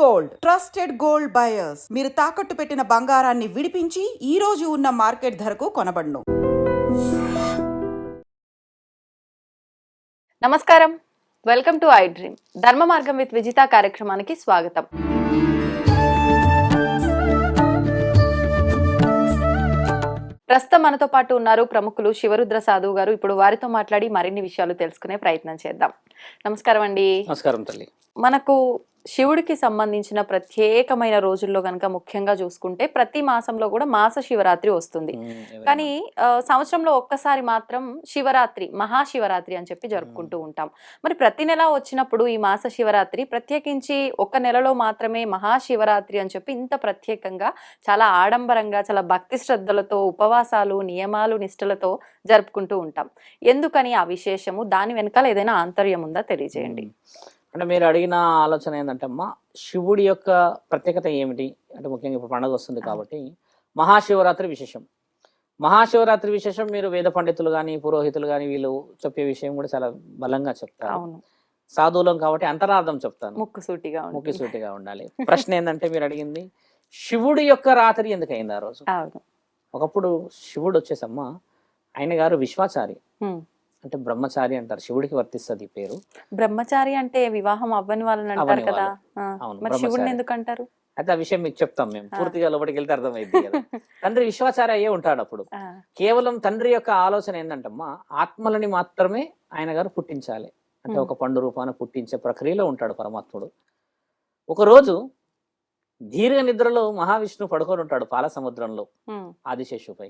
Gold. Trusted gold buyers. మీరు తాకట్టు పెట్టిన బంగారాన్ని విడిపించి ఈ రోజు ఉన్న మార్కెట్ ధరకు కొనబడును. నమస్కారం. Welcome to I dream. ధర్మ మార్గం విత్ విజిత కార్యక్రమానికి స్వాగతం. ప్రస్తుతం మనతో పాటు ఉన్నారు ప్రముఖులు శివరుద్ర సాధువు గారు. ఇప్పుడు వారితో మాట్లాడి మరిన్ని విషయాలు తెలుసుకునే ప్రయత్నం చేద్దాం. నమస్కారం అండి. నమస్కారం తల్లి. మనకు శివుడికి సంబంధించిన ప్రత్యేకమైన రోజుల్లో కనుక ముఖ్యంగా చూసుకుంటే ప్రతి మాసంలో కూడా మాస శివరాత్రి వస్తుంది. కానీ సంవత్సరంలో ఒక్కసారి మాత్రం శివరాత్రి మహాశివరాత్రి అని చెప్పి జరుపుకుంటూ ఉంటాం. మరి ప్రతి నెల వచ్చినప్పుడు ఈ మాస శివరాత్రి ప్రత్యేకించి ఒక నెలలో మాత్రమే మహాశివరాత్రి అని చెప్పి ఇంత ప్రత్యేకంగా చాలా ఆడంబరంగా చాలా భక్తి శ్రద్ధలతో ఉపవాసాలు నియమాలు నిష్ఠలతో జరుపుకుంటూ ఉంటాం. ఎందుకని ఆ విశేషము? దాని వెనకాల ఏదైనా ఆంతర్యం ఉందా? తెలియజేయండి. అంటే మీరు అడిగిన ఆలోచన ఏంటంటే అమ్మా శివుడి యొక్క ప్రత్యేకత ఏమిటి? అంటే ముఖ్యంగా ఇప్పుడు పండుగ వస్తుంది కాబట్టి మహాశివరాత్రి విశేషం. మహాశివరాత్రి విశేషం మీరు వేద పండితులు కానీ పురోహితులు కానీ వీళ్ళు చెప్పే విషయం కూడా చాలా బలంగా చెప్తారు. సాధువులం కాబట్టి అంతరార్థం చెప్తాను. ముక్కు సూటిగా ఉంది. ముఖ్యసూటిగా ఉండాలి. ప్రశ్న ఏంటంటే మీరు అడిగింది శివుడి యొక్క రాత్రి ఎందుకు అయింది ఆ రోజు? ఒకప్పుడు శివుడు వచ్చేసమ్మా ఆయన గారు విశ్వాచారి. అంటే బ్రహ్మచారి అంటారు. శివుడికి వర్తిస్తుంది ఈ పేరు. బ్రహ్మచారి అంటే వివాహం అవ్వని వాళ్ళని అంటారు కదా. మరి శివుడిని. ఎందుకు అంటారు అయితే ఆ విషయం మీకు చెప్తాం మేము. పూర్తిగా లోపలికి వెళ్తే అర్థమైంది కదా. తండ్రి విశ్వాచార అయ్యే ఉంటాడు అప్పుడు. కేవలం తండ్రి యొక్క ఆలోచన ఏంటంటమ్మా ఆత్మలని మాత్రమే ఆయన గారు పుట్టించాలి. అంటే. ఒక పండు రూపాన పుట్టించే ప్రక్రియలో ఉంటాడు పరమాత్ముడు. ఒక రోజు దీర్ఘ నిద్రలో మహావిష్ణువు పడుకొని ఉంటాడు పాల సముద్రంలో ఆదిశేషుపై.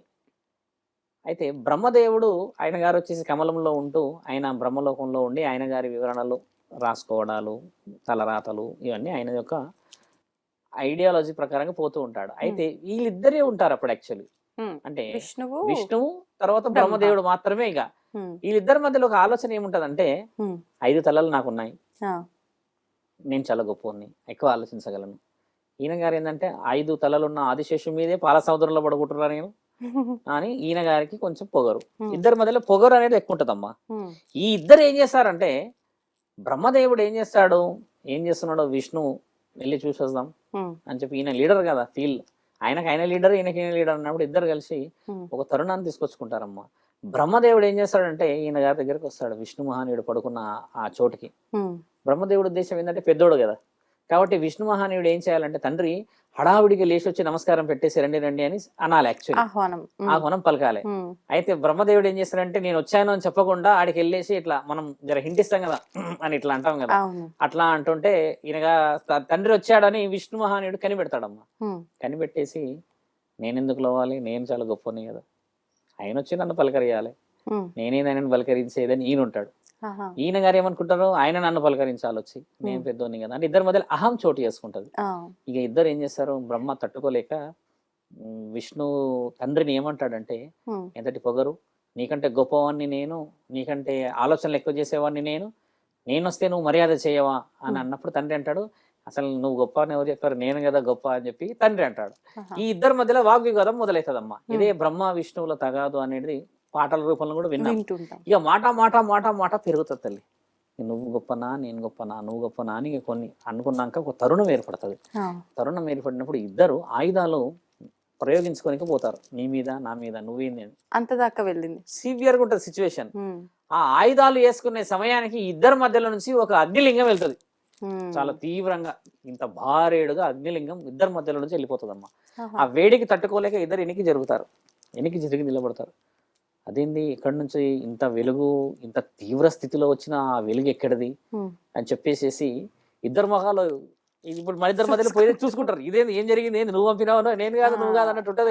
అయితే బ్రహ్మదేవుడు ఆయన గారు వచ్చేసి కమలంలో ఉంటూ ఆయన బ్రహ్మలోకంలో ఉండి ఆయన గారి వివరణలు రాసుకోవడాలు తలరాతలు ఇవన్నీ ఆయన యొక్క ఐడియాలజీ ప్రకారంగా పోతూ ఉంటాడు. అయితే వీళ్ళిద్దరే ఉంటారు అప్పుడు యాక్చువల్లీ. అంటే విష్ణువు విష్ణువు తర్వాత బ్రహ్మ. బ్రహ్మదేవుడు మాత్రమే ఇక. వీళ్ళిద్దరి మధ్యలో ఒక ఆలోచన ఏముంటదంటే ఐదు తలలు నాకున్నాయి. నేను చాలా గొప్పని ఎక్కువ ఆలోచించగలను. ఈయన గారు ఏంటంటే ఐదు తలలున్న ఆదిశేషు మీదే పాల సముద్రంలో పడుకుంటున్నా నేను. అని ఈయన గారికి కొంచెం పొగరు. ఇద్దరి మధ్యలో పొగరు అనేది ఎక్కువ ఉంటుందమ్మా ఈ ఇద్దరు ఏం చేస్తారంటే బ్రహ్మదేవుడు ఏం చేస్తాడు? ఏం చేస్తున్నాడో విష్ణు వెళ్ళి చూసేద్దాం అని చెప్పి ఈయన లీడర్ కదా ఫీల్. ఆయనకి ఆయన లీడర్ ఈయనకి ఈయన లీడర్ అన్నప్పుడు ఇద్దరు కలిసి ఒక తరుణాన్ని తీసుకొచ్చుకుంటారమ్మా. బ్రహ్మదేవుడు ఏం చేస్తాడంటే ఈయన గారి దగ్గరికి వస్తాడు. విష్ణు మహానీయుడు పడుకున్న ఆ చోటుకి. బ్రహ్మదేవుడు ఉద్దేశం ఏంటంటే పెద్దోడు కదా. కాబట్టి విష్ణు మహానీయుడు ఏం చేయాలంటే తండ్రి హడావుడికి లేచి వచ్చి నమస్కారం పెట్టేసి రండి రండి అని అనాలి యాక్చువల్లీ ఆహ్వానం. పలకాలి. అయితే బ్రహ్మదేవుడు ఏం చేస్తాడంటే నేను వచ్చాను అని చెప్పకుండా ఆడికి వెళ్ళేసి ఇట్లా మనం జర హింటిస్తాం కదా అని ఇట్లా అంటాం కదా. అట్లా అంటుంటే ఈయనగా తండ్రి వచ్చాడని విష్ణు మహానీయుడు కనిపెడతాడమ్మా. కనిపెట్టేసి నేను ఎందుకు లోవాలి? నేను చాలా గొప్పని కదా. ఆయన వచ్చి నన్ను పలకరియాలి. నేనే ఆయనను పలకరించేదని ఈయన ఉంటాడు ఈయన గారు ఏమనుకుంటారు ఆయన నన్ను పలకరించాలి వచ్చి నేను. పెద్దోని కదా అంటే ఇద్దరి మధ్యలో అహం చోటు చేసుకుంటది. ఇక ఇద్దరు ఏం చేస్తారు? బ్రహ్మ తట్టుకోలేక విష్ణు తండ్రిని ఏమంటాడంటే ఎంతటి పొగరు? నీకంటే గొప్పవాడిని నేను నీకంటే ఆలోచనలు ఎక్కువ చేసేవాడిని నేను నేను వస్తే నువ్వు మర్యాద చేయవా? అని. అన్నప్పుడు తండ్రి అంటాడు అసలు నువ్వు గొప్ప అని ఎవరు చెప్పారు? నేను కదా గొప్ప అని చెప్పి తండ్రి అంటాడు. ఈ ఇద్దరి మధ్యలో వాగ్వివాదం మొదలవుతుందమ్మా. ఇదే బ్రహ్మ విష్ణువుల తగాదు అనేది పాటల రూపంలో కూడా విన్నాం. వింటుంటాం. ఇక మాట మాట మాట మాట పెరుగుతుంది తల్లి. నువ్వు గొప్పనా నేను గొప్పనా నువ్వు గొప్పనా అని కొన్ని అనుకున్నాక ఒక తరుణం ఏర్పడుతుంది. తరుణం ఏర్పడినప్పుడు ఇద్దరు ఆయుధాలు ప్రయోగించుకోనికి పోతారు. నీ మీద నా మీద నువ్వేంది అంత దాకా వెళ్ళింది. సివియర్గా ఉంటుంది సిచ్యువేషన్. ఆ ఆయుధాలు వేసుకునే సమయానికి ఇద్దరి మధ్యలో నుంచి ఒక అగ్నిలింగం వెళ్తుంది. చాలా తీవ్రంగా ఇంత భారేడుగా అగ్నిలింగం ఇద్దరి మధ్యలో నుంచి వెళ్ళిపోతుందమ్మా. ఆహా, ఆ వేడికి తట్టుకోలేక ఇద్దరు ఎనికి జరుగుతారు. ఎనికి జరిగి నిలబడతారు. అదేంది ఎక్కడి నుంచి ఇంత వెలుగు ఇంత తీవ్ర స్థితిలో వచ్చిన ఆ వెలుగు ఎక్కడిది? అని చెప్పేసేసి ఇద్దరు మొహాలు ఇప్పుడు మన ఇద్దరి మధ్యలో పోయి చూసుకుంటారు. ఇదేంది ఏం జరిగింది ఏంది నువ్వు పంపినావు నేను కాదు నువ్వు కాదు అన్నట్టు ఉంటది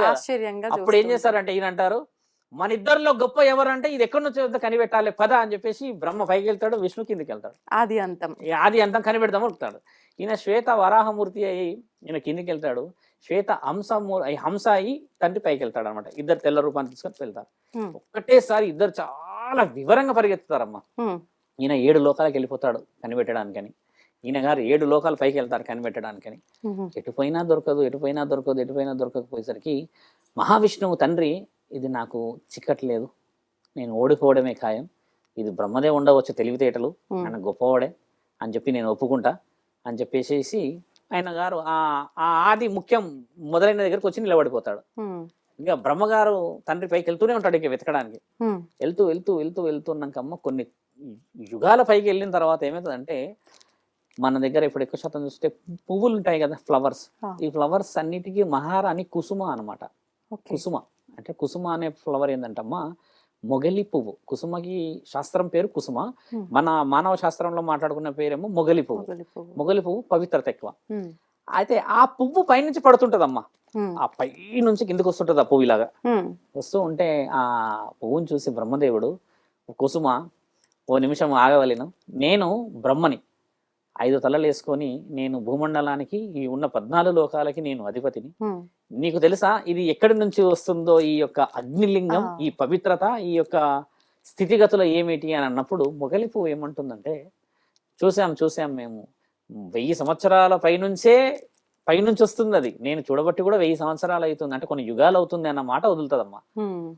అప్పుడు ఏం చూస్తూ చేస్తారంటే ఈయన అంటారు మన ఇద్దరిలో గొప్ప ఎవరంటే ఇది ఎక్కడి నుంచి కనిపెట్టాలి పద అని చెప్పేసి బ్రహ్మ పైకి వెళ్తాడు విష్ణు కిందికి వెళ్తాడు. ఆది అంతం. ఆది అంతం కనిపెడదాం అనుకుంటాడు ఈయన శ్వేత వరాహమూర్తి అయి ఈయన కిందికి వెళ్తాడు. శ్వేత అయి హంస అయి తండ్రి పైకి వెళ్తాడు అనమాట ఇద్దరు తెల్ల రూపాన్ని తీసుకొని వెళ్తారు. ఒక్కటేసారి ఇద్దరు చాలా వివరంగా పరిగెత్తుతారమ్మా. ఈయన ఏడు లోకాలకు వెళ్ళిపోతాడు కనిపెట్టడానికని. ఈయన గారు ఏడు లోకాల పైకి వెళ్తారు కనిపెట్టడానికని. ఉమ్, ఎటు పోయినా దొరకదు ఎటు పోయినా దొరకదు ఎటు పోయినా దొరకకపోయేసరికి మహావిష్ణువు తండ్రి ఇది నాకు చిక్కట్లేదు నేను ఓడిపోవడమే ఖాయం. ఇది బ్రహ్మదే ఉండవచ్చు తెలివితేటలు. ఆయన గొప్పవాడే అని చెప్పి నేను ఒప్పుకుంటా అని చెప్పేసేసి ఆయన గారు ఆ ఆ ఆది ముఖ్యం మొదలైన దగ్గరకు వచ్చి నిలబడిపోతాడు. ఇంకా బ్రహ్మగారు తండ్రి పైకి వెళ్తూనే ఉంటాడు ఇంకా వెతకడానికి. వెళ్తూ వెళ్తూ వెళ్తూ వెళ్తున్నాకమ్మ కొన్ని యుగాల పైకి వెళ్ళిన తర్వాత ఏమవుతుందంటే మన దగ్గర ఇప్పుడు ఎక్కువ శాతం చూస్తే పువ్వులు ఉంటాయి కదా ఫ్లవర్స్. ఈ ఫ్లవర్స్ అన్నిటికీ మహారాణి కుసుమ అన్నమాట. ఓకే. కుసుమ. అంటే కుసుమ అనే ఫ్లవర్ ఏంటంటమ్మా మొగలి పువ్వు. కుసుమకి శాస్త్రం పేరు కుసుమ. మన మానవ శాస్త్రంలో మాట్లాడుకున్న పేరేమో మొగలి పువ్వు. మొగలి పువ్వు. పవిత్రత ఎక్కువ. అయితే ఆ పువ్వు పైనుంచి పడుతుంటదమ్మా. ఆ పై నుంచి కిందకు వస్తుంటది ఆ పువ్వు ఇలాగా. వస్తూ ఉంటే ఆ పువ్వుని చూసి బ్రహ్మదేవుడు కుసుమ ఓ నిమిషం ఆగవలేను. నేను బ్రహ్మని. ఐదు తలలు వేసుకొని నేను భూమండలానికి ఈ ఉన్న పద్నాలుగు లోకాలకి నేను అధిపతిని. నీకు తెలుసా? ఇది ఎక్కడి నుంచి వస్తుందో ఈ యొక్క అగ్నిలింగం. ఈ పవిత్రత ఈ యొక్క స్థితిగతులు ఏమిటి అని అన్నప్పుడు మొగలి పువ్వు ఏమంటుందంటే చూసాం చూసాం మేము. వెయ్యి సంవత్సరాల పైనుంచే పైనుంచి వస్తుంది అది. నేను చూడబట్టి కూడా వెయ్యి సంవత్సరాలు అవుతుంది. అంటే కొన్ని యుగాలు అవుతుంది అన్న మాట వదులుతుందమ్మా.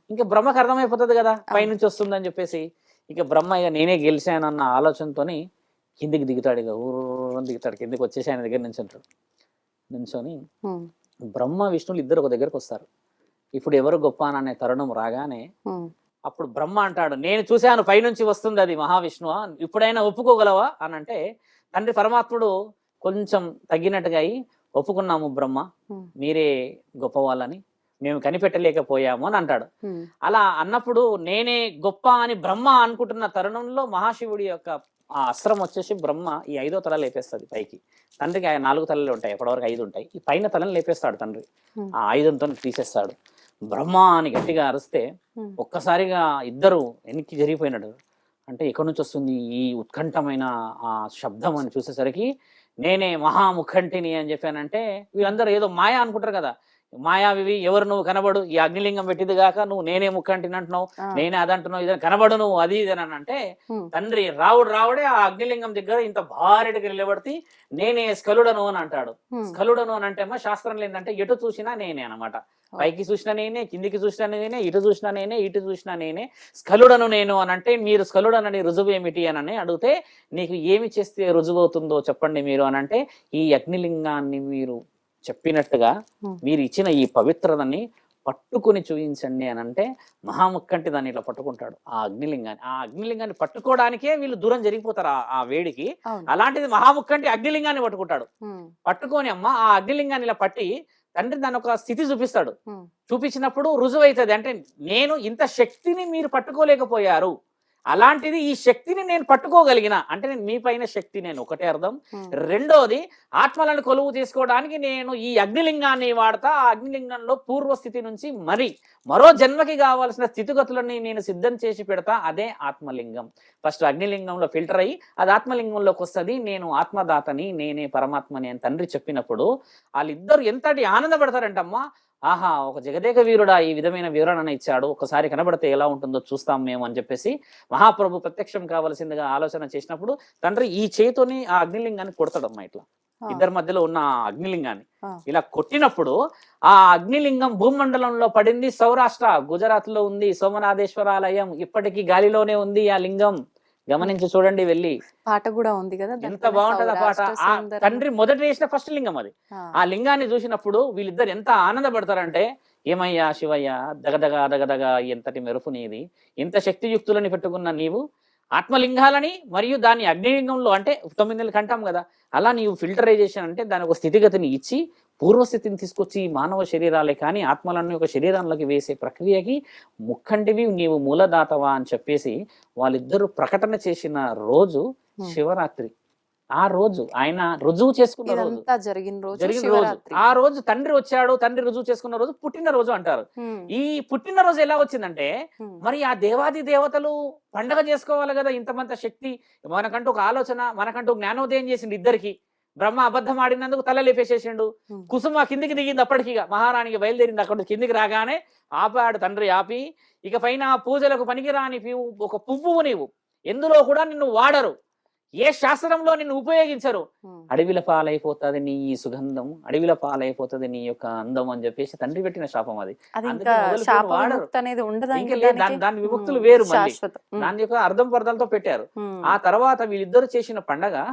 ఇంకా బ్రహ్మకు అర్థమైపోతుంది కదా? పైనుంచి వస్తుంది అని చెప్పేసి. ఇక బ్రహ్మ ఇక నేనే గెలిచానన్న ఆలోచనతోని కిందికి దిగుతాడు ఇక ఊరు దిగుతాడు. కిందికి వచ్చేసి ఆయన దగ్గర నుంచి ఉంటాడు నుంచొని బ్రహ్మ విష్ణువులు ఇద్దరు ఒక దగ్గరకు వస్తారు. ఇప్పుడు ఎవరు గొప్ప అని తరుణం రాగానే అప్పుడు బ్రహ్మ అంటాడు నేను చూశాను పైనుంచి వస్తుంది అది మహావిష్ణువా? ఇప్పుడైనా ఒప్పుకోగలవా? అని అంటే తండ్రి పరమాత్ముడు కొంచెం తగ్గినట్టుగా అయి ఒప్పుకున్నాము బ్రహ్మ మీరే గొప్ప వాళ్ళని మేము కనిపెట్టలేకపోయాము అని అంటాడు. అలా అన్నప్పుడు నేనే గొప్ప అని బ్రహ్మ అనుకుంటున్న తరుణంలో మహాశివుడి యొక్క ఆ అస్త్రం వచ్చేసి బ్రహ్మ ఈ ఐదో తల లేపేస్తుంది పైకి. తండ్రికి ఆ నాలుగు తలలు ఉంటాయి ఎప్పటివరకు ఐదు ఉంటాయి. ఈ పైన తలని లేపేస్తాడు తండ్రి. ఆ ఆయుధంతో తీసేస్తాడు. బ్రహ్మ అని గట్టిగా అరిస్తే ఒక్కసారిగా ఇద్దరు వెనక్కి జరిగిపోయినాడు. అంటే ఎక్కడి నుంచి వస్తుంది ఈ ఉత్కంఠమైన ఆ శబ్దం అని చూసేసరికి నేనే మహాముఖంటిని అని చెప్పానంటే వీళ్ళందరూ ఏదో మాయా అనుకుంటారు కదా. మాయావి ఎవరు నువ్వు కనబడు ఈ అగ్నిలింగం పెట్టింది కాక నువ్వు నేనే ఆ, నేనే అది అంటున్నావు ఇది కనబడు నువ్వు అది ఇది అని అంటే తండ్రి రావుడు రావుడే ఆ అగ్నిలింగం దగ్గర ఇంత భారీగా నిలబడితే నేనే స్కలుడను అని అంటాడు. స్కలుడను అని అంటే అమ్మా శాస్త్రంలో ఏంటంటే ఎటు చూసినా నేనే అనమాట పైకి చూసినా నేనే కిందికి చూసినా నేనే ఇటు చూసినా నేనే ఇటు చూసినా నేనే స్కలుడను నేను అని అంటే మీరు స్కలుడనని రుజువు ఏమిటి అని అడిగితే నీకు ఏమి చేస్తే రుజువు అవుతుందో చెప్పండి మీరు అని అంటే ఈ అగ్నిలింగాన్ని మీరు చెప్పినట్టుగా. మీరు ఇచ్చిన ఈ పవిత్రతని పట్టుకొని చూపించండి అని అంటే మహాముక్కంటి దాన్ని ఇట్లా పట్టుకుంటాడు ఆ అగ్నిలింగాన్ని. ఆ అగ్నిలింగాన్ని పట్టుకోవడానికే వీళ్ళు దూరం జరిగిపోతారు ఆ- వేడికి. అలాంటిది మహాముక్కంటి అగ్నిలింగాన్ని పట్టుకుంటాడు. పట్టుకొని అమ్మ ఆ అగ్నిలింగాన్ని ఇలా పట్టి తండ్రి దాని ఒక స్థితి చూపిస్తాడు. చూపించినప్పుడు రుజువు అవుతుంది అంటే నేను ఇంత శక్తిని మీరు పట్టుకోలేకపోయారు. అలాంటిది ఈ శక్తిని నేను పట్టుకోగలిగిన అంటే నేను మీ పైన శక్తి నేను ఒకటే అర్థం. రెండోది ఆత్మలను కొలువు తీసుకోవడానికి నేను ఈ అగ్నిలింగాన్ని వాడతా ఆ అగ్నిలింగంలో పూర్వస్థితి నుంచి మరి మరో జన్మకి కావాల్సిన స్థితిగతులని నేను సిద్ధం చేసి పెడతా అదే ఆత్మలింగం. ఫస్ట్ అగ్నిలింగంలో ఫిల్టర్ అయ్యి అది ఆత్మలింగంలోకి వస్తుంది నేను ఆత్మదాతని నేనే పరమాత్మని అని తండ్రి చెప్పినప్పుడు వాళ్ళిద్దరు ఎంతటి ఆనందపడతారంటమ్మా ఆహా ఒక జగదేక వీరుడా ఈ విధమైన వివరణ ఇచ్చాడు. ఒకసారి కనబడితే ఎలా ఉంటుందో చూస్తాం మేము అని చెప్పేసి మహాప్రభు ప్రత్యక్షం కావలసిందిగా ఆలోచన చేసినప్పుడు తండ్రి ఈ చేతితోని ఆ అగ్నిలింగాన్ని కొడతాడమ్మా ఇట్లా. ఇద్దరి మధ్యలో ఉన్న ఆ అగ్నిలింగాన్ని. ఇలా కొట్టినప్పుడు ఆ అగ్నిలింగం భూమండలంలో పడింది సౌరాష్ట్ర. గుజరాత్లో ఉంది సోమనాథేశ్వరాలయం. ఇప్పటికీ గాలిలోనే ఉంది ఆ లింగం. గమనించి చూడండి వెళ్ళి. పాట కూడా ఉంది కదా ఎంత బాగుంటది ఆ పాట? ఆ. తండ్రి మొదట వేసిన ఫస్ట్ లింగం అది. ఆ, లింగాన్ని చూసినప్పుడు వీళ్ళిద్దరు ఎంత ఆనందపడతారంటే ఏమయ్యా శివయ్య దగదగ దగదగ ఎంతటి మెరుపు నీది. ఇంత శక్తియుక్తులని పెట్టుకున్న నీవు ఆత్మలింగాలని మరియు దాని అగ్నిలింగంలో అంటే తొమ్మిది నెలలు కంటాం కదా అలా నీవు ఫిల్టరైజేషన్ అంటే దాని ఒక స్థితిగతిని ఇచ్చి పూర్వస్థితిని తీసుకొచ్చి మానవ శరీరాలే కానీ ఆత్మలన్నీ ఒక శరీరంలోకి వేసే ప్రక్రియకి ముక్కంటివి నీవు మూలదాతవా అని చెప్పేసి వాళ్ళిద్దరూ ప్రకటన చేసిన రోజు. శివరాత్రి. ఆ రోజు ఆయన రుజువు చేసుకున్న రోజు. జరిగిన రోజు జరిగిన రోజు. ఆ రోజు తండ్రి వచ్చాడు తండ్రి రుజువు చేసుకున్న రోజు పుట్టిన రోజు అంటారు ఈ పుట్టినరోజు ఎలా వచ్చిందంటే మరి ఆ దేవాది దేవతలు పండగ చేసుకోవాలి కదా ఇంతమంత శక్తి. మనకంటూ ఒక ఆలోచన మనకంటూ జ్ఞానోదయం చేసిండు ఇద్దరికి. బ్రహ్మ అబద్ధం ఆడినందుకు తల లేపేసేసిండు. కుసుమ కిందికి దిగింది అప్పటికి మహారాణికి బయలుదేరింది అక్కడ కిందికి రాగానే ఆపాడు తండ్రి ఆపి ఇక పైన పూజలకు పనికిరాని ఒక పువ్వు నీవు. ఎందులో కూడా నిన్ను వాడరు. ఏ శాస్త్రంలో నిన్ను ఉపయోగించరు. అడవిల పాలైపోతుంది నీ ఈ సుగంధం. అడవిల పాలైపోతుంది నీ యొక్క అందం అని చెప్పేసి తండ్రి పెట్టిన శాపం అది. దాని విముక్తులు వేరు దాని యొక్క అర్థం పర్థాలతో పెట్టారు. ఆ తర్వాత వీళ్ళిద్దరు చేసిన పండగ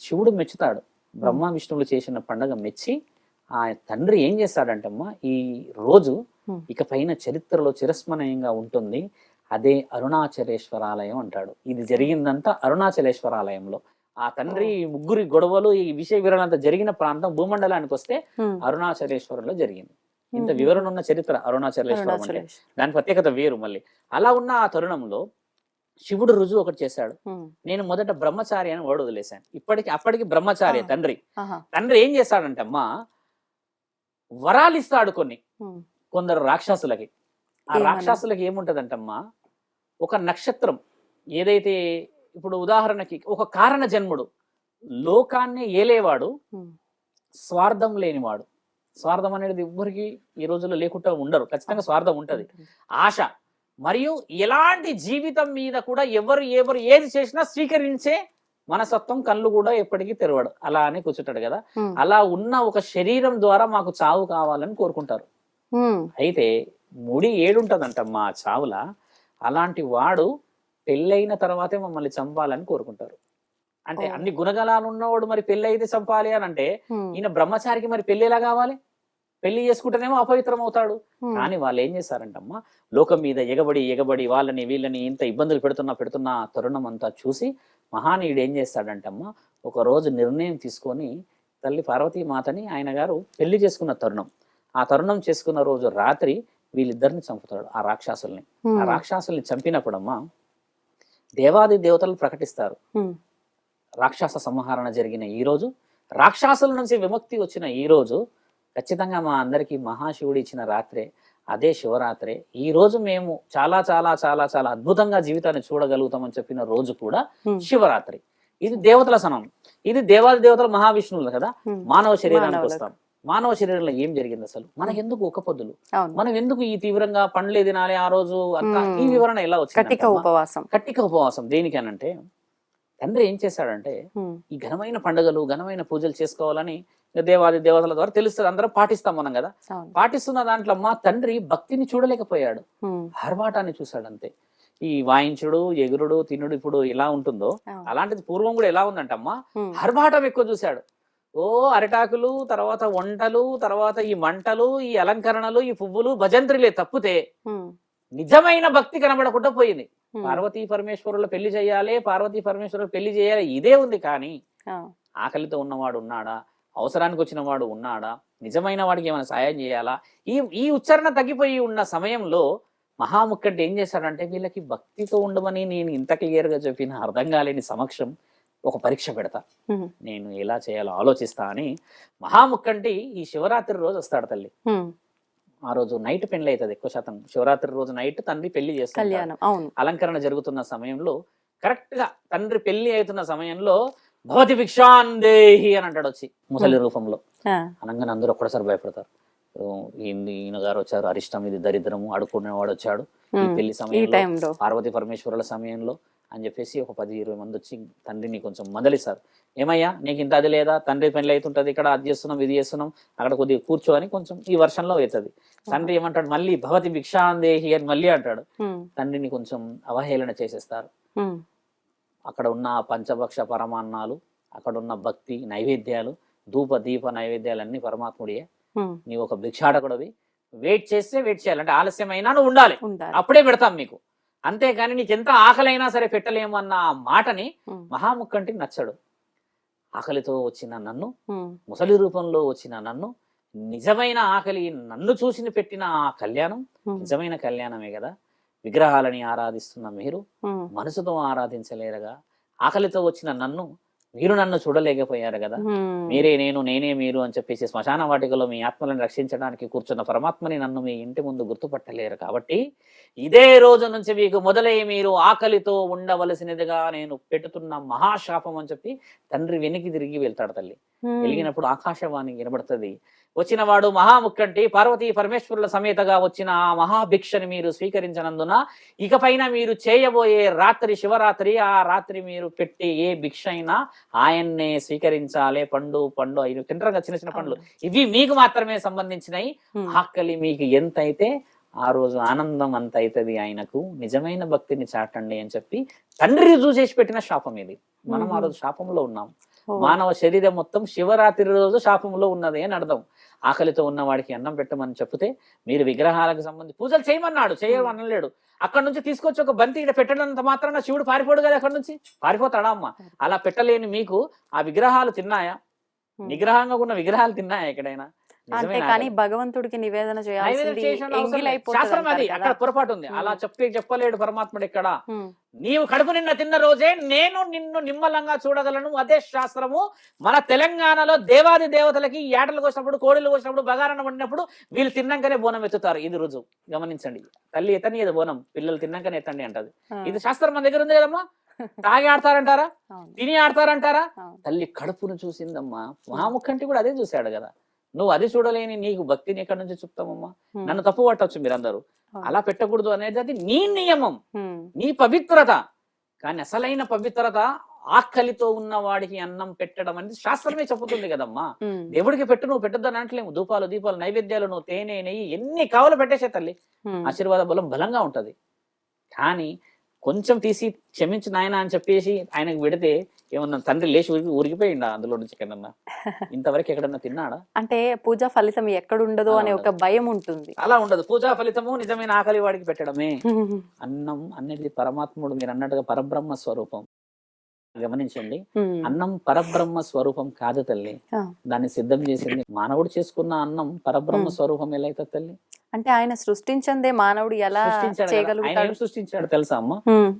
శివుడు మెచ్చుతాడు. బ్రహ్మ విష్ణువులు చేసిన పండగ మెచ్చి ఆ తండ్రి ఏం చేస్తాడంటమ్మా ఈ రోజు. ఇక పైన చరిత్రలో చిరస్మరణీయంగా ఉంటుంది అదే అరుణాచలేశ్వరాలయం అంటాడు ఇది జరిగిందంతా అరుణాచలేశ్వరాలయంలో ఆ తండ్రి ముగ్గురి గొడవలు ఈ విషయ వివరణ జరిగిన ప్రాంతం భూమండలానికి వస్తే. అరుణాచలేశ్వరంలో జరిగింది ఇంత. వివరణ ఉన్న చరిత్ర అరుణాచలేశ్వరం అంటే అరుణాచలేశ్వరం. దాని ప్రత్యేకత వేరు మళ్ళీ అలా ఉన్న ఆ తరుణంలో శివుడు రుజువు ఒకటి చేశాడు. నేను మొదట బ్రహ్మచారి అని వర్డ్ వదిలేశాను ఇప్పటికి అప్పటికి బ్రహ్మచారి. తండ్రి. తండ్రి ఏం చేస్తాడంటే అమ్మా వరాలు ఇస్తాడు కొన్ని. కొందరు రాక్షసులకి ఆ? రాక్షసులకి ఏముంటదంటమ్మా ఒక నక్షత్రం ఏదైతే ఇప్పుడు ఉదాహరణకి ఒక కారణ జన్ముడు లోకాన్ని ఏలేవాడు. స్వార్థం లేనివాడు స్వార్థం అనేది ఎవ్వరికి ఈ రోజుల్లో లేకుండా ఉండరు ఖచ్చితంగా స్వార్థం ఉంటది ఆశ మరియు ఎలాంటి జీవితం మీద కూడా ఎవరు ఎవరు ఏది చేసినా స్వీకరించే మనసత్వం కళ్ళు కూడా ఎప్పటికీ తెరవడు అలా అని కూర్చుంటాడు కదా. అలా ఉన్న ఒక శరీరం ద్వారా మాకు చావు కావాలని కోరుకుంటారు. అయితే ముడి ఏడుంటదంట మా చావుల అలాంటి వాడు పెళ్ళైన తర్వాతే మమ్మల్ని చంపాలని కోరుకుంటారు అంటే. అన్ని గుణగణాలు ఉన్నవాడు మరి పెళ్ళి అయితే చంపాలి అని అంటే. ఈయన బ్రహ్మచారికి మరి పెళ్ళి ఎలా కావాలి పెళ్ళి చేసుకుంటేనేమో అపవిత్రం అవుతాడు. కానీ వాళ్ళు ఏం చేశారంటమ్మా? లోకం మీద ఎగబడి ఎగబడి వాళ్ళని వీళ్ళని ఇంత ఇబ్బందులు పెడుతున్నా పెడుతున్న తరుణం అంతా చూసి మహానీయుడు ఏం చేస్తాడంటమ్మా? ఒక రోజు నిర్ణయం తీసుకొని తల్లి పార్వతీ మాతని ఆయన గారు పెళ్ళి చేసుకున్న తరుణం. ఆ తరుణం చేసుకున్న రోజు రాత్రి వీళ్ళిద్దరిని చంపుతాడు ఆ రాక్షసుల్ని. ఆ. రాక్షసుల్ని చంపినప్పుడమ్మా దేవాది దేవతలు ప్రకటిస్తారు. రాక్షస సంహారణ జరిగిన ఈ రోజు. రాక్షసుల నుంచి విముక్తి వచ్చిన ఈ రోజు ఖచ్చితంగా మా అందరికీ మహాశివుడు ఇచ్చిన రాత్రే అదే శివరాత్రే. ఈ రోజు మేము చాలా చాలా చాలా చాలా అద్భుతంగా జీవితాన్ని చూడగలుగుతామని చెప్పిన రోజు కూడా. శివరాత్రి. ఇది దేవతల సనం. ఇది దేవాది దేవతల మహావిష్ణువులు కదా. మానవ శరీరానికి. వస్తాం. మానవ శరీరంలో ఏం జరిగింది అసలు? మనకెందుకు ఒక పొద్దులు? మనం ఎందుకు ఈ తీవ్రంగా పండ్లే తినాలి ఆ రోజు. ఈ వివరణ ఎలా వచ్చింది ఉపవాసం. కట్టిక ఉపవాసం. దేనికనంటే తండ్రి ఏం చేశాడంటే. ఈ ఘనమైన పండుగలు ఘనమైన పూజలు చేసుకోవాలని దేవాది దేవతల ద్వారా తెలుస్తుంది అందరం పాటిస్తాం మనం కదా పాటిస్తున్న దాంట్లో మా తండ్రి భక్తిని చూడలేకపోయాడు. హర్వాటాన్ని చూశాడు అంతే ఈ వాయించుడు ఎగురుడు తినుడు ఇప్పుడు ఎలా ఉంటుందో. అలాంటిది పూర్వం కూడా ఎలా ఉందంటమ్మా ఉమ్. హర్వాటం ఎక్కువ చూశాడు ఓ అరిటాకులు తర్వాత వంటలు తర్వాత ఈ మంటలు ఈ అలంకరణలు ఈ పువ్వులు భజంత్రిలే తప్పితే. నిజమైన భక్తి కనబడకుండా పోయింది. పార్వతీ పరమేశ్వరుల పెళ్ళి చేయాలి పార్వతీ పరమేశ్వరుల పెళ్ళి చేయాలి ఇదే ఉంది కానీ. ఆకలితో ఉన్నవాడు ఉన్నాడా అవసరానికి వచ్చిన వాడు ఉన్నాడా? నిజమైన వాడికి ఏమైనా సాయం చేయాలా? ఈ ఈ ఉచ్చారణ తగ్గిపోయి ఉన్న సమయంలో మహాముఖ్యంటే ఏం చేశాడంటే వీళ్ళకి భక్తితో ఉండమని నేను ఇంత క్లియర్గా చెప్పిన అర్థం కాలేని సమక్షం ఒక పరీక్ష పెడతా. నేను ఎలా చేయాలో ఆలోచిస్తా అని మహాముక్కంటి ఈ శివరాత్రి రోజు వస్తాడు తల్లి. ఆ రోజు నైట్ పెళ్ళి అవుతుంది ఎక్కువ శాతం. శివరాత్రి రోజు నైట్ తండ్రి పెళ్ళి చేస్తాడు అలంకరణ జరుగుతున్న సమయంలో కరెక్ట్గా తండ్రి పెళ్ళి అవుతున్న సమయంలో భవతి భిక్షాందేహి అని అంటాడు వచ్చి ముసలి రూపంలో. అనగానే అందరూ ఒక్కసారి భయపడతారు. ఈయన గారు వచ్చారు అరిష్టం ఇది దరిద్రము అడుక్కునేవాడు వచ్చాడు. ఈ. పెళ్ళి సమయంలో పార్వతి పరమేశ్వరుల సమయంలో అని చెప్పేసి ఒక పది ఇరవై మంది వచ్చి తండ్రిని కొంచెం మందలిస్తారు. ఏమయ్యా నీకు ఇంత అది లేదా? తండ్రి పెళ్ళి అవుతుంటది ఇక్కడ అది చేస్తున్నాం ఇది చేస్తున్నాం అక్కడ కొద్దిగా కూర్చో అని కొంచెం ఈ వర్షంలో అవుతుంది. తండ్రి ఏమంటాడు మళ్ళీ భవతి భిక్షాందేహి అని మళ్ళీ అంటాడు. తండ్రిని కొంచెం అవహేళన చేసేస్తారు. అక్కడ ఉన్న పంచభక్ష పరమాన్నాలు అక్కడ ఉన్న భక్తి నైవేద్యాలు ధూప దీప నైవేద్యాలన్నీ పరమాత్ముడియే. నీవు ఒక భిక్షాటకుడివి వెయిట్ చేస్తే వెయిట్ చేయాలి అంటే ఆలస్యమైనా నువ్వు ఉండాలి అప్పుడే పెడతాం మీకు అంతేగాని నీకు ఎంత ఆకలైనా సరే పెట్టలేము అన్న ఆ మాటని. మహాముక్కంటికి నచ్చడు ఆకలితో వచ్చిన నన్ను. ముసలి రూపంలో వచ్చిన నన్ను నిజమైన ఆకలి నన్ను చూసి పెట్టిన ఆ కళ్యాణం. నిజమైన కళ్యాణమే కదా విగ్రహాలని ఆరాధిస్తున్న మీరు. మనసుతో ఆరాధించలేరుగా ఆకలితో వచ్చిన నన్ను మీరు నన్ను చూడలేకపోయారు కదా. మీరే నేను నేనే మీరు అని చెప్పేసి శ్మశాన వాటికలో మీ ఆత్మలను రక్షించడానికి కూర్చున్న పరమాత్మని నన్ను మీ ఇంటి ముందు గుర్తుపట్టలేరు కాబట్టి ఇదే రోజు నుంచి మీకు మొదలై మీరు ఆకలితో ఉండవలసినదిగా నేను పెట్టుతున్న మహాశాపం అని చెప్పి తండ్రి వెనక్కి తిరిగి వెళ్తాడు తల్లి. వెలిగినప్పుడు ఆకాశవాణి వినబడుతుంది వచ్చిన వాడు మహాముక్కంటి పార్వతీ పరమేశ్వరుల సమేతగా వచ్చిన ఆ మహాభిక్షని మీరు స్వీకరించినందున ఇకపైన మీరు చేయబోయే రాత్రి శివరాత్రి ఆ రాత్రి మీరు పెట్టే ఏ భిక్ష అయినా ఆయన్నే స్వీకరించాలి పండు పండు అవి తింటారు చిన్న చిన్న పండ్లు ఇవి మీకు మాత్రమే సంబంధించినవి. ఆకలి మీకు ఎంత అయితే ఆ రోజు ఆనందం అంత అవుతుంది ఆయనకు నిజమైన భక్తిని చాటండి అని చెప్పి తండ్రి రుజువు చేసి పెట్టిన శాపం ఇది మనం ఆ. రోజు శాపంలో ఉన్నాం. మానవ శరీరం మొత్తం శివరాత్రి రోజు శాపంలో ఉన్నది అని అర్థం. ఆకలితో ఉన్న వాడికి అన్నం పెట్టమని చెప్తే మీరు విగ్రహాలకు సంబంధించి పూజలు చేయమన్నాడు చేయమనలేడు అక్కడ నుంచి తీసుకొచ్చి ఒక బంతి ఇక్కడ పెట్టడంత మాత్రాన శివుడు పారిపోడు కదా అక్కడ నుంచి? పారిపోతాడా అమ్మ? అలా పెట్టలేని మీకు ఆ విగ్రహాలు తిన్నాయా. నిగ్రహంగా ఉన్న విగ్రహాలు తిన్నాయా ఎక్కడైనా? అంటే నిజమేనా కానీ? భగవంతుడికి నివేదన చేయాల్సింది శాస్త్రం అది అంటారు అక్కడ. పొరపాటు ఉంది. అలా. చెప్పి చెప్పలేడు పరమాత్ముడు ఇక్కడ. నీవు కడుపు నిన్న తిన్న రోజే నేను నిన్ను నిమ్మలంగా చూడగలను. అదే శాస్త్రము. మన తెలంగాణలో దేవాది దేవతలకి ఏటలు కోసినప్పుడు కోడిలు కోసినప్పుడు బగారన్న వండినప్పుడు వీళ్ళు తిన్నాకనే బోనం ఎత్తుతారు ఇది రుజువు. గమనించండి. తల్లి ఎత్తని ఇది బోనం. పిల్లలు తిన్నాకనే ఎత్తండి అంటది. ఇది శాస్త్రం మన దగ్గర ఉంది కదమ్మా? తాగి ఆడతారంటారా? తిని ఆడతారంటారా. తల్లి కడుపును చూసిందమ్మా. మహాముఖంటి కూడా అదే చూశాడు కదా. నువ్వు అది చూడలేని నీకు భక్తిని ఎక్కడి నుంచి చూపుతామమ్మా నన్ను తప్పు పట్టొచ్చు మీరందరూ. అలా పెట్టకూడదు అనేది అది నీ నియమం. నీ పవిత్రత. కానీ అసలైన పవిత్రత ఆకలితో ఉన్న వాడికి అన్నం పెట్టడం అనేది శాస్త్రమే చెబుతుంది కదమ్మా. దేవుడికి పెట్టు నువ్వు పెట్టొద్దని అనట్లేము. ధూపాలు దీపాలు నైవేద్యాలు నువ్వు తేనె నెయ్యి ఎన్ని కావాలో పెట్టేసే తల్లి. ఆశీర్వాద బలం బలంగా ఉంటది. కానీ కొంచెం తీసి క్షమించు నాయన అని చెప్పేసి ఆయనకు పెడితే ఏమన్నా తండ్రి లేచి ఊరికి ఊరికిపోయిండా అందులో నుంచి ఎక్కడన్నా? ఇంతవరకు ఎక్కడన్నా తిన్నాడా? అంటే పూజా ఫలితం ఎక్కడుండదో అలా అనే ఒక భయం ఉంటుంది. అలా ఉండదు. పూజా ఫలితము నిజమైన ఆకలి వాడికి పెట్టడమే. అన్నం అనేది పరమాత్ముడు మీరు అన్నట్టుగా పరబ్రహ్మ స్వరూపం. గమనించండి. అన్నం పరబ్రహ్మ స్వరూపం కాదు తల్లి. దాన్ని సిద్ధం చేసింది మానవుడు చేసుకున్న అన్నం పరబ్రహ్మ. స్వరూపం ఎలా అవుతుంది తల్లి? అంటే ఆయన సృష్టించందే మానవుడు ఎలా చేయగలుగుతాడు? సృష్టించాడు తెలుసా అమ్మ?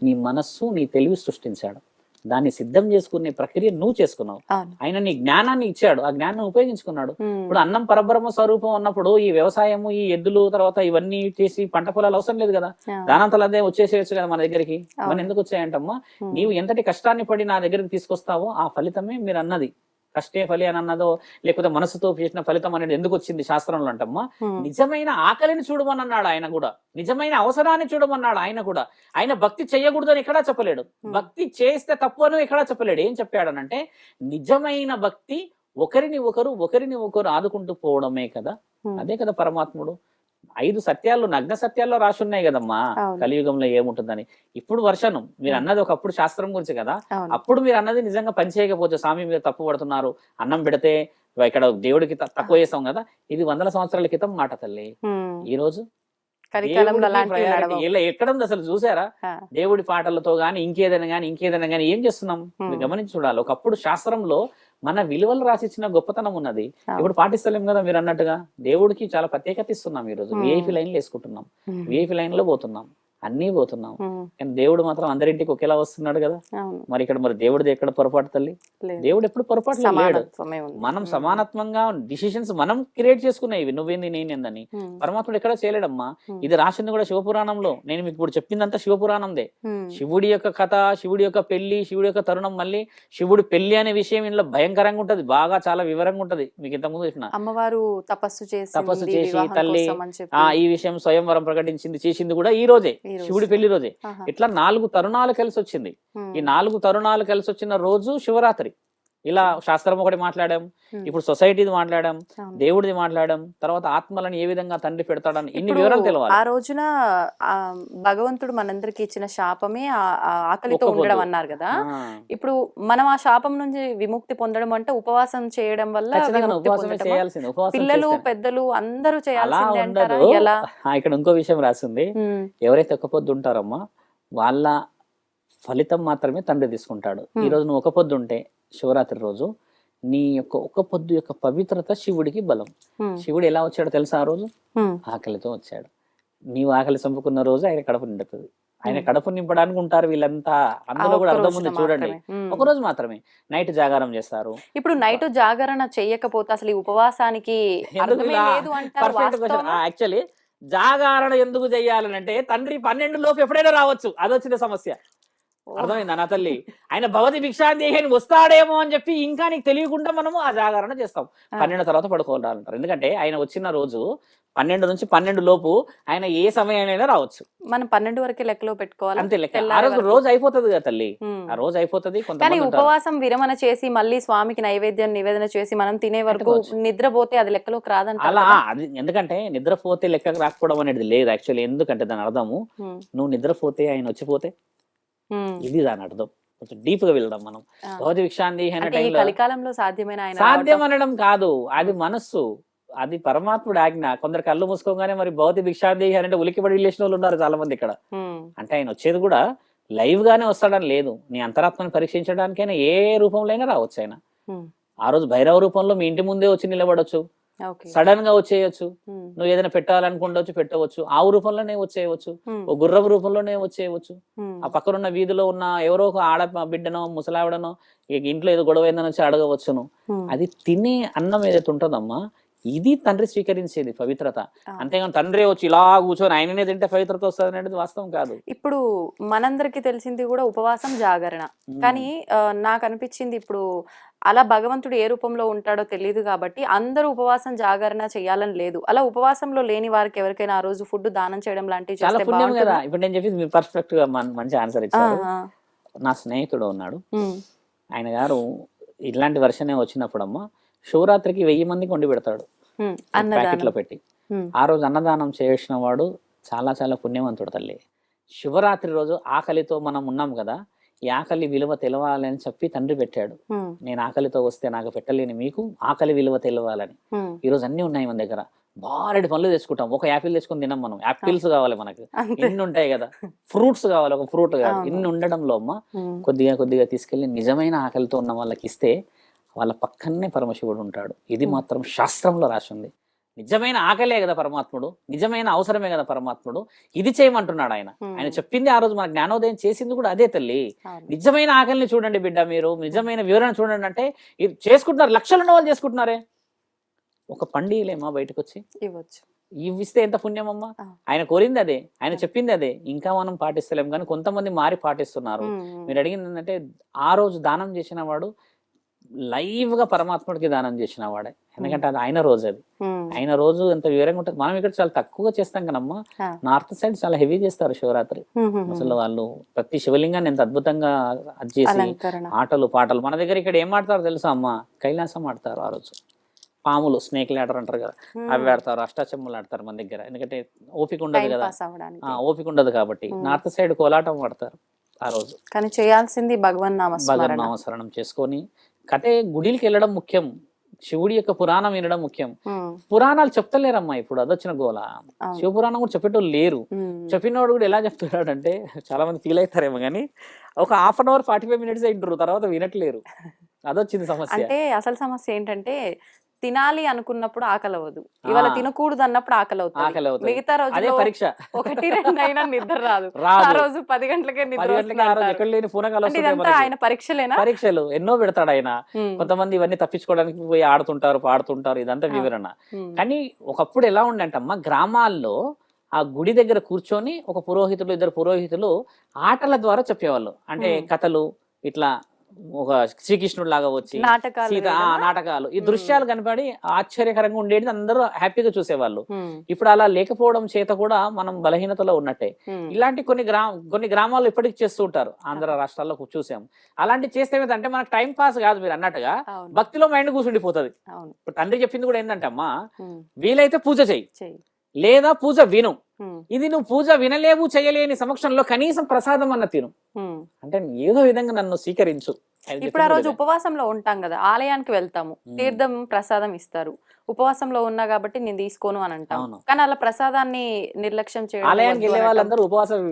నీ మనస్సు నీ తెలివి సృష్టించాడు. దాన్ని సిద్ధం చేసుకునే ప్రక్రియ నువ్వు చేసుకున్నావు. ఆయన నీ జ్ఞానాన్ని ఇచ్చాడు. ఆ జ్ఞానాన్ని ఉపయోగించుకున్నాడు. ఇప్పుడు అన్నం పరబ్రహ్మ స్వరూపం ఉన్నప్పుడు ఈ వ్యవసాయము ఈ ఎద్దులు తర్వాత ఇవన్నీ చేసి పంట పొలాలు అవసరం లేదు కదా. దానంతలు అదే వచ్చేసేయచ్చు కదా మన దగ్గరికి. మన ఎందుకు వచ్చాయంటమ్మా? నీవు ఎంతటి కష్టాన్ని పడి నా దగ్గరికి తీసుకొస్తావో ఆ ఫలితమే మీరు అన్నది కష్టే ఫలి అని అన్నదో లేకపోతే మనసుతో చేసిన ఫలితం అనేది ఎందుకు వచ్చింది శాస్త్రంలో అంటమ్మా? నిజమైన ఆకలిని చూడమన్నాడు ఆయన కూడా. నిజమైన అవసరాన్ని చూడమన్నాడు ఆయన కూడా. ఆయన భక్తి చేయకూడదని ఎక్కడా చెప్పలేడు. భక్తి చేస్తే తప్పు అని ఎక్కడా చెప్పలేడు. ఏం చెప్పాడనంటే నిజమైన భక్తి ఒకరిని ఒకరు ఒకరిని ఒకరు ఆదుకుంటూ పోవడమే కదా. అదే కదా పరమాత్ముడు. ఐదు సత్యాలు నగ్న సత్యాల్లో రాసి ఉన్నాయి కదమ్మా. కలియుగంలో ఏముంటుందని. ఇప్పుడు వర్షనం మీరు. అన్నది ఒకప్పుడు శాస్త్రం గురించి కదా. అప్పుడు మీరు అన్నది నిజంగా పని చేయకపోతే స్వామి మీరు తప్పు పడుతున్నారు అన్నం పెడితే ఇక్కడ దేవుడికి తక్కువ చేస్తాం కదా. ఇది వందల సంవత్సరాల క్రితం మాట తల్లి. ఈ రోజు. ఇలా ఎక్కడుంది అసలు చూసారా? దేవుడి పాటలతో గాని ఇంకేదైనా గాని ఇంకేదైనా గాని ఏం చేస్తున్నాం? గమనించి చూడాలి. ఒకప్పుడు శాస్త్రంలో మన విలువలు రాసిచ్చిన గొప్పతనం ఉన్నది. ఇప్పుడు పాటిస్తలేం కదా మీరు అన్నట్టుగా? దేవుడికి చాలా ప్రత్యేకత ఇస్తున్నాం ఈ రోజు. విఐపి లైన్లు వేసుకుంటున్నాం. విఐపి లైన్లో పోతున్నాం. అన్నీ పోతున్నాం. కానీ దేవుడు మాత్రం అందరింటికి ఒకేలా వస్తున్నాడు కదా. మరి ఇక్కడ మరి దేవుడిది ఎక్కడ పొరపాటు తల్లి. దేవుడు ఎప్పుడు పొరపాటు లేడు. మనం సమానత్వంగా డిసిషన్స్ మనం క్రియేట్ చేసుకున్నాయి ఇవి నువ్వేంది నేనేందని పరమాత్ముడు ఎక్కడ చేయలేడమ్మా. ఇది రాసింది కూడా శివపురాణంలో. నేను మీకు ఇప్పుడు చెప్పిందంతా శివపురాణందే. శివుడి యొక్క కథ శివుడి యొక్క పెళ్ళి శివుడి యొక్క తరుణం మళ్ళీ శివుడి పెళ్ళి అనే విషయం ఇందులో భయంకరంగా ఉంటది. బాగా చాలా వివరంగా ఉంటది. మీకు ఇంతకుముందు చెప్పిన. అమ్మవారు తపస్సు చేసి తపస్సు చేసి తల్లి, ఆ ఈ విషయం స్వయంవరం ప్రకటించింది చేసింది కూడా ఈ రోజు. శివుడి పెళ్ళి రోజే. ఇట్లా నాలుగు తరుణాలు కలిసి వచ్చింది ఈ నాలుగు తరుణాలు కలిసి వచ్చిన రోజు శివరాత్రి. ఇలా శాస్త్రం ఒకటి మాట్లాడాం ఇప్పుడు సొసైటీది మాట్లాడాం. దేవుడిది మాట్లాడాం తర్వాత ఆత్మలను ఏ విధంగా తండ్రి పెడతాడని ఇన్ని వివరాలు తెలవాలి ఆ రోజున ఆ భగవంతుడు మనందరికి ఇచ్చిన శాపమే ఆకలితో. ఉండడం అన్నారు కదా. ఇప్పుడు మనం ఆ శాపం నుంచి విముక్తి పొందడం అంటే ఉపవాసం చేయడం వల్ల పిల్లలు. పెద్దలు అందరూ అలా చేయాల్సిందే అంటారా ఉండదు ఎలా ఆ, ఇక్కడ ఇంకో విషయం రాసింది ఎవరైతే ఒక్క పొద్దు ఉంటారమ్మా వాళ్ళ ఫలితం మాత్రమే తండ్రి తీసుకుంటాడు ఈ. రోజు నువ్వు ఒక పొద్దు ఉంటే శివరాత్రి రోజు నీ యొక్క ఒక పొద్దు యొక్క పవిత్రత శివుడికి బలం. శివుడు ఎలా వచ్చాడో తెలుసా ఆ రోజు? ఆకలితో వచ్చాడు. నీవు ఆకలి చంపుకున్న రోజు ఆయన కడుపు నిండుతుంది. ఆయన. కడుపు నింపడానికి ఉంటారు వీళ్ళంతా. అందులో కూడా అర్థం ఉంది చూడండి. ఒక రోజు మాత్రమే. నైట్ జాగారం చేస్తారు. ఇప్పుడు నైట్ జాగరణ చెయ్యకపోతే అసలు ఈ ఉపవాసానికి? యాక్చువల్లీ జాగారణ ఎందుకు చెయ్యాలని అంటే తండ్రి పన్నెండు లోపు ఎప్పుడైనా రావచ్చు. అదొచ్చిన సమస్య. అర్థమైందా నా తల్లి ఆయన భవతి భిక్షాందేహని వస్తాడేమో అని చెప్పి ఇంకా నీకు తెలియకుండా మనము ఆ జాగరణ చేస్తాం. పన్నెండు తర్వాత పడుకోవాలంటారు ఎందుకంటే ఆయన వచ్చిన రోజు పన్నెండు నుంచి పన్నెండు లోపు ఆయన ఏ సమయానైనా రావచ్చు మనం పన్నెండు వరకే లెక్కలో పెట్టుకోవాలి అంతే లెక్క ఆ రోజు. రోజు అయిపోతుంది కదా తల్లి. ఆ రోజు అయిపోతుంది కానీ. ఉపవాసం విరమణ చేసి మళ్ళీ స్వామికి నైవేద్యం నివేదన చేసి మనం తినే వరకు. నిద్రపోతే అది లెక్కలోకి రాదంటారు అలా? అది ఎందుకంటే నిద్రపోతే లెక్కకు రాకపోవడం అనేది లేదు యాక్చువల్లీ ఎందుకంటే దాని అర్థము నువ్వు నిద్రపోతే ఆయన వచ్చిపోతే ఇది దాని అర్థం. కొంచెం డీప్గా వెళ్దాం మనం. భౌతిక టైంలో కలికాలంలో సాధ్యమైన సాధ్యం అనడం కాదు. అది మనస్సు. అది పరమాత్ముడు ఆజ్ఞ. కొందరు కళ్ళు మూసుకోగానే మరి భౌతిక భిక్షాందేహి అంటే ఉలికిపడి లేచిన వాళ్ళు ఉన్నారు చాలా మంది ఇక్కడ అంటే ఆయన వచ్చేది కూడా లైవ్ గానే వస్తాడని లేదు. నీ అంతరాత్మను పరీక్షించడానికైనా ఏ రూపంలో అయినా రావచ్చు ఆయన. ఆ రోజు భైరవ రూపంలో మీ ఇంటి ముందే వచ్చి నిలబడొచ్చు. సడన్గా వచ్చేయచ్చు. నువ్వు ఏదైనా పెట్టాలనుకుండొచ్చు పెట్టవచ్చు. ఆవు రూపంలోనే వచ్చేయవచ్చు. ఓ గుర్రపు రూపంలోనే వచ్చేయవచ్చు. ఆ పక్కన ఉన్న వీధిలో ఉన్న ఎవరో ఒక ఆడ బిడ్డనో ముసలావిడనో ఇంట్లో ఏదో గొడవ అయిందని వచ్చి అడగవచ్చును. అది తినే అన్నం ఏదైతే ఉంటుందమ్మా ఇది తండ్రి స్వీకరించేది పవిత్రత. అంతేగాని తండ్రి వచ్చి ఇలా కూర్చొని ఆయననే తింటే పవిత్రత వస్తుంది అనేది వాస్తవం కాదు. ఇప్పుడు మనందరికి తెలిసింది కూడా ఉపవాసం జాగరణ. కానీ నాకు అనిపించింది ఇప్పుడు అలా భగవంతుడు ఏ రూపంలో ఉంటాడో తెలియదు కాబట్టి అందరూ ఉపవాసం జాగరణ చేయాలని లేదు. అలా ఉపవాసంలో లేని వారికి ఎవరికైనా ఆ రోజు ఫుడ్ దానం చేయడం లాంటివి చాలా పుణ్యం కదా? ఇప్పుడు నేను చెప్పేది పర్ఫెక్ట్గా మంచి ఆన్సర్ ఇచ్చారు. నా స్నేహితుడు ఉన్నాడు. ఆయన గారు ఇలాంటి వర్షనే వచ్చినప్పుడమ్మా శివరాత్రికి వెయ్యి మందికి వండి పెడతాడు. ప్యాకెట్లో పెట్టి. ఆ రోజు అన్నదానం చేసిన వాడు చాలా చాలా పుణ్యవంతుడు తల్లి. శివరాత్రి రోజు ఆకలితో మనం ఉన్నాం కదా ఈ ఆకలి విలువ తెలవాలని చెప్పి తండ్రి పెట్టాడు. నేను ఆకలితో వస్తే నాకు పెట్టలేని మీకు ఆకలి విలువ తెలవాలని. ఈ రోజు అన్ని ఉన్నాయి మన దగ్గర. బారెడు పనులు తెచ్చుకుంటాం. ఒక యాపిల్ తెచ్చుకొని తినం మనం. యాపిల్స్ కావాలి మనకు. ఇన్ని ఉంటాయి కదా. ఫ్రూట్స్ కావాలి ఒక ఫ్రూట్ కావాలి. అవును. ఇన్ని ఉండడంలో అమ్మ కొద్దిగా కొద్దిగా తీసుకెళ్ళి నిజమైన ఆకలితో ఉన్న వాళ్ళకి ఇస్తే వాళ్ళ పక్కనే పరమశివుడు ఉంటాడు. ఇది. మాత్రం శాస్త్రంలో రాసి ఉంది నిజమైన ఆకలే కదా పరమాత్ముడు. నిజమైన అవసరమే కదా పరమాత్ముడు. ఇది చేయమంటున్నాడు ఆయన. ఆయన చెప్పింది ఆ రోజు మన జ్ఞానోదయం చేసింది కూడా అదే తల్లి. నిజమైన ఆకలిని చూడండి బిడ్డ మీరు. నిజమైన వివరణ చూడండి అంటే ఇది చేసుకుంటున్నారు. లక్షల వాళ్ళు చేసుకుంటున్నారే. ఒక పండిలేమా బయటకు వచ్చి ఇవ్వచ్చు. ఇవి ఇస్తే ఎంత పుణ్యమమ్మా. ఆయన కోరింది అదే. ఆయన. చెప్పింది అదే. ఇంకా మనం పాటిస్తలేం. కానీ కొంతమంది మారి పాటిస్తున్నారు. మీరు అడిగింది ఏంటంటే ఆ రోజు దానం చేసిన వాడు లైవ్గా పరమాత్ముడికి దానం చేసిన వాడే. ఎందుకంటే అది ఆయన రోజు అది. ఆయన రోజు ఎంత వివరంగా ఉంటుంది. మనం ఇక్కడ చాలా తక్కువగా చేస్తాం కదమ్మా. ఆ. నార్త్ సైడ్ చాలా హెవీ చేస్తారు శివరాత్రి. అసలు వాళ్ళు ప్రతి శివలింగాన్ని ఎంత అద్భుతంగా అది చేసి ఆటలు పాటలు. మన దగ్గర ఇక్కడ ఏం ఆడతారు తెలుసా అమ్మ? కైలాసం ఆడతారు ఆ రోజు. పాములు స్నేక్ ల్యాడర్ అంటారు కదా. అవి ఆడతారు అష్టాచమ్ములు ఆడతారు మన దగ్గర. ఎందుకంటే ఓపిక ఉండదు కదా. ఓపిక ఉండదు కాబట్టి. నార్త్ సైడ్ కోలాటం ఆడతారు ఆ రోజు. కానీ చేయాల్సింది భగవన్ నామస్మరణ చేసుకొని కథే గుడికి వెళ్ళడం ముఖ్యం శివుడి యొక్క పురాణం వినడం ముఖ్యం. పురాణాలు చెప్తలేరమ్మా ఇప్పుడు అదొచ్చిన గోల. శివ పురాణం కూడా చెప్పేటోళ్ళు లేరు. చెప్పినవాడు కూడా ఎలా చెప్తున్నాడు అంటే చాలా మంది ఫీల్ అవుతారేమో కానీ ఒక half an hour forty five minutes వింటారు తర్వాత వినట్లేరు. అదొచ్చింది సమస్య. అంటే అసలు సమస్య ఏంటంటే తినాలి అనుకున్నప్పుడు ఆకలి అవ్వదు ఇవాళ. తినకూడదు అన్నప్పుడు ఆకలి అవుతుంది మిగతా రోజుల్లో పరీక్ష. ఒకటి రెండు అయినా నిద్ర రాదు. ఆ రోజు పది గంటలకే నిద్ర రోజు లేని ఇదంతా. ఆయన పరీక్షలేనా? పరీక్షలు. ఎన్నో పెడతాడు ఆయన. కొంతమంది ఇవన్నీ తప్పించుకోవడానికి పోయి ఆడుతుంటారు పాడుతుంటారు ఇదంతా. వివరణ. కానీ ఒకప్పుడు ఎలా ఉండంటమ్మా గ్రామాల్లో ఆ గుడి దగ్గర కూర్చొని ఒక పురోహితులు ఇద్దరు పురోహితులు ఆటల ద్వారా చెప్పేవాళ్ళు. అంటే. కథలు ఇట్లా ఒక శ్రీకృష్ణుడు లాగా వచ్చి నాటకాలు సీత? నాటకాలు. ఈ. దృశ్యాలు కనపడి ఆశ్చర్యకరంగా ఉండేది. అందరూ హ్యాపీగా చూసేవాళ్ళు. ఇప్పుడు అలా లేకపోవడం చేత కూడా మనం బలహీనతలో ఉన్నట్టే. ఇలాంటి కొన్ని గ్రామ కొన్ని గ్రామాల్లో ఇప్పటికి చేస్తూ ఉంటారు. ఆంధ్ర రాష్ట్రాల్లో చూసాం. అలాంటి చేస్తే ఏమిటంటే మనకు టైం పాస్ కాదు మీరు అన్నట్టుగా భక్తిలో మైండ్ కూర్చుండిపోతుంది ఇప్పుడు తండ్రి చెప్పింది కూడా ఏంటంటే అమ్మా వీలైతే పూజ చెయ్యి. లేదా పూజ విను. ఇది నువ్వు పూజ వినలేవు చేయలేని సమక్షంలో కనీసం ప్రసాదం అన్న తిను. అంటే ఏదో విధంగా నన్ను స్వీకరించు ఇప్పుడు ఆ రోజు ఉపవాసంలో ఉంటాం కదా ఆలయానికి వెళ్తాము. తీర్థం ప్రసాదం ఇస్తారు ఉపవాసంలో ఉన్నా కాబట్టి నేను తీసుకోను అని అంటాం అవును. కానీ అలా ప్రసాదాన్ని నిర్లక్ష్యం. చేయడం ఆలయానికి వెళ్ళే. వాళ్ళందరూ ఉపవాసం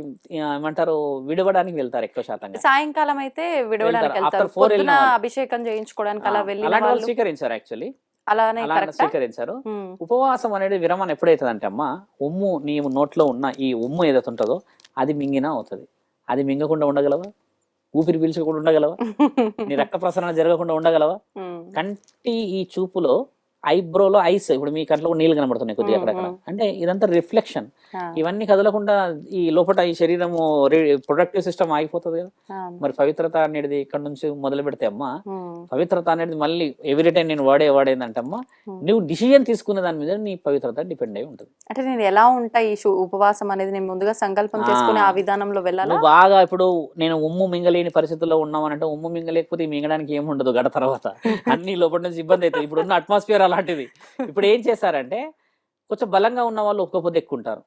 ఏమంటారు విడవడానికి వెళ్తారు ఎక్కువ శాతంగా సాయంకాలం అయితే విడవడానికి వెళ్తారు. అభిషేకం చేయించుకోవడానికి అలా వాళ్ళు స్వీకరించారు యాక్చువల్లీ అలానే స్వీకరించారు. ఉపవాసం అనేది విరమణ ఎప్పుడైతుంది అంటే అమ్మా ఉమ్ము నీ నోట్లో ఉన్న ఈ ఉమ్ము ఏదైతే ఉంటుందో అది మింగినా అవుతుంది. అది మింగకుండా ఉండగలవా? ఊపిరి పీల్చకుండా ఉండగలవా? నీ రక్త ప్రసరణ జరగకుండా ఉండగలవా? కంటి ఈ చూపులో ఐబ్రోలో ఐస్ ఇప్పుడు మీ కంట్లో నీళ్ళు కనబడుతున్నాయి కొద్దిగా అక్కడక్కడ. అంటే ఇదంతా రిఫ్లెక్షన్. ఇవన్నీ కదలకుండా ఈ లోపల ఈ శరీరము ప్రొడక్టివ్ సిస్టమ్ ఆగిపోతుంది కదా. మరి పవిత్రత అనేది ఇక్కడ నుంచి మొదలు పెడితే అమ్మా పవిత్రత అనేది మళ్ళీ ఎవ్రీ టైం నేను వాడే వాడేందంటే అమ్మా. నువ్వు డిసిజన్ తీసుకునే దాని మీద నీ పవిత్రత డిపెండ్ అయి ఉంటుంది. అంటే నేను ఎలా ఉంటా ఈ ఉపవాసం అనేది నేను ముందుగా సంకల్పం చేసుకుని ఆ. విధానంలో వెళ్ళాలా? బాగా ఇప్పుడు నేను ఉమ్ము మింగలేని పరిస్థితుల్లో ఉన్నామనంటే ఉమ్ము మింగలేకపోతే మింగడానికి ఏముండదు గడ తర్వాత. అన్ని లోపల నుంచి ఇబ్బంది అవుతుంది ఇప్పుడు ఉన్న అట్మాస్ఫియర్ అలాంటిది. ఇప్పుడు ఏం చేశారంటే కొంచెం బలంగా ఉన్న వాళ్ళు ఒక్క పొద్దు ఎక్కుంటారు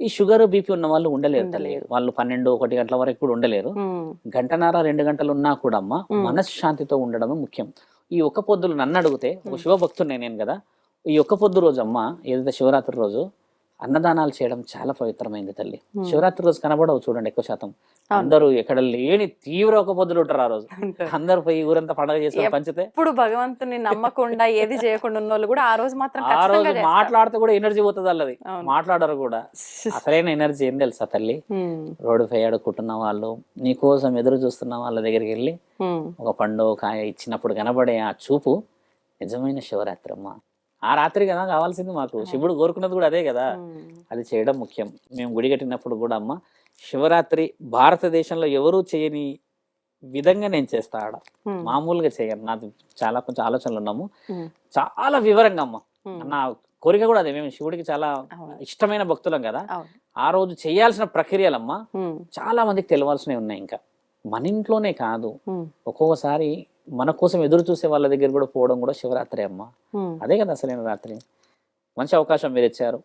ఈ షుగర్ బీపీ ఉన్న వాళ్ళు ఉండలేరు తల్లి. ఉండలేరు. వాళ్ళు పన్నెండు ఒకటి గంటల వరకు కూడా ఉండలేరు. గంటన్నర రెండు గంటలు ఉన్నా కూడా అమ్మ మ్మ్. మనశ్శాంతితో ఉండడమే ముఖ్యం. ఈ ఒక్క పొద్దులు నన్ను అడిగితే ఒక శివభక్తుడిని నేను కదా ఈ ఒక్క పొద్దు రోజు అమ్మ ఏదైతే శివరాత్రి రోజు అన్నదానాలు చేయడం చాలా పవిత్రమైంది తల్లి. శివరాత్రి రోజు కనబడవు చూడండి ఎక్కువ శాతం. అందరూ ఎక్కడ లేని తీవ్ర ఒక పొద్దులు ఉంటారు ఆ రోజు. అందరూ పోయి ఊరంతా పండగ ఎప్- పంచితే ఇప్పుడు భగవంతుని నమ్మకుండా ఏది చేయకుండా ఉన్న వాళ్ళు కూడా ఆ రోజు మాత్రం ఆ రోజు. మాట్లాడితే కూడా ఎనర్జీ పోతుంది అల్లది. మాట్లాడరు కూడా. అసలైన ఎనర్జీ ఏం తెలుసా తల్లి? రోడ్డు పై అడుక్కుంటున్న వాళ్ళు నీ కోసం ఎదురు చూస్తున్న వాళ్ళ దగ్గరికి వెళ్ళి ఒక పండు కాయ ఇచ్చినప్పుడు కనబడే ఆ చూపు నిజమైన శివరాత్రి అమ్మ. ఆ రాత్రి కదా కావాల్సింది మాకు. శివుడు కోరుకున్నది కూడా అదే కదా. అది చేయడం ముఖ్యం. మేము గుడి కట్టినప్పుడు కూడా అమ్మ శివరాత్రి భారతదేశంలో ఎవరూ చేయని విధంగా నేను చేస్తా ఆడ. మామూలుగా చేయను. నాది చాలా కొంచెం ఆలోచనలు ఉన్నాము. చాలా వివరంగా అమ్మ. నా కోరిక కూడా అదే. మేము శివుడికి చాలా. ఇష్టమైన భక్తులం కదా. ఆ రోజు చేయాల్సిన ప్రక్రియలమ్మ చాలా మందికి తెలవాల్సినవి ఉన్నాయి ఇంకా. మన ఇంట్లోనే కాదు. ఒక్కొక్కసారి మన కోసం ఎదురు చూసే వాళ్ళ దగ్గర కూడా పోవడం కూడా శివరాత్రి అమ్మ. అదే కదా అసలైన రాత్రి. మంచి అవకాశం మీరు ఇచ్చారు.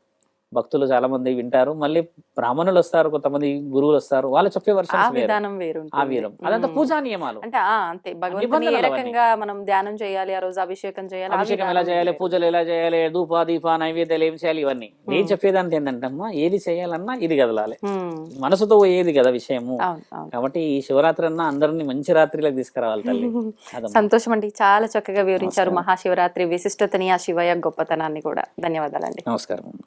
భక్తులు చాలా మంది వింటారు. మళ్ళీ బ్రాహ్మణులు వస్తారు కొంతమంది గురువులు వస్తారు. వాళ్ళు చెప్పే వర్షం విధానం వేరు ఆ వీరం. అదంతా పూజా నియమాలు. అంటే అంతే. భగవంతుని ఏ. రకంగా మనం ధ్యానం చేయాలి ఆ రోజు అభిషేకం చేయాలి అభిషేకం ఎలా చేయాలి. పూజలు ఎలా చేయాలి ధూప దీప నైవేద్యాలు ఏం చేయాలి ఇవన్నీ. నేను చెప్పేదానికి ఏంటంటే అమ్మా ఏది చేయాలన్నా ఇది కదలాలి. మనసుతో పోయేది కదా విషయము. కాబట్టి ఈ శివరాత్రి అన్న అందరిని మంచి రాత్రిలోకి తీసుకురావాలి తల్లి. సంతోషం అండి. చాలా చక్కగా వివరించారు. మహాశివరాత్రి విశిష్టతని ఆ శివయ్య గొప్పతనాన్ని కూడా. ధన్యవాదాలండి. నమస్కారం.